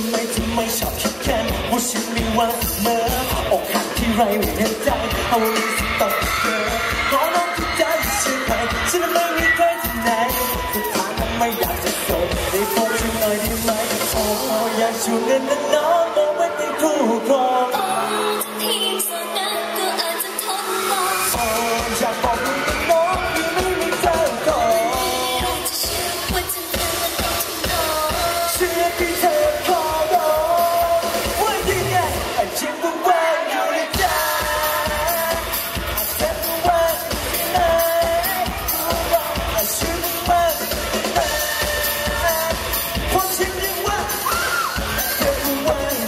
ำไมทำไมชอบคิดแค่ว่าฉันมีวันเมื่ออกหักที่ไรไม่เห็นใจเอาวันนี้สิต้องเจอขอน้องที่ใจฉันไปฉันไม่มีใครที่ไหนสุดท้ายนั้ไม่อยากจะโสได้พบฉันหน่อยได้ไหมโอ้อยากชวนเงินนั้นน้องมองไว้เป็นคู่ครอง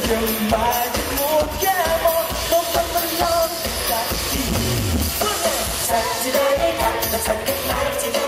좀 말지 못해 못한번 넌 같이. 그래 사지를 갖다 찾게 말지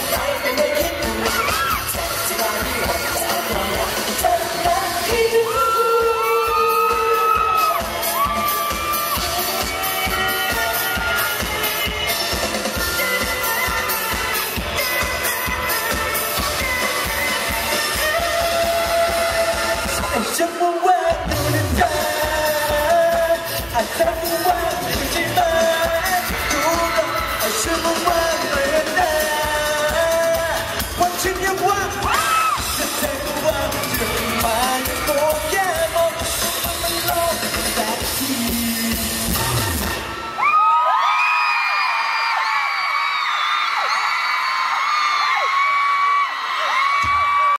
I tell.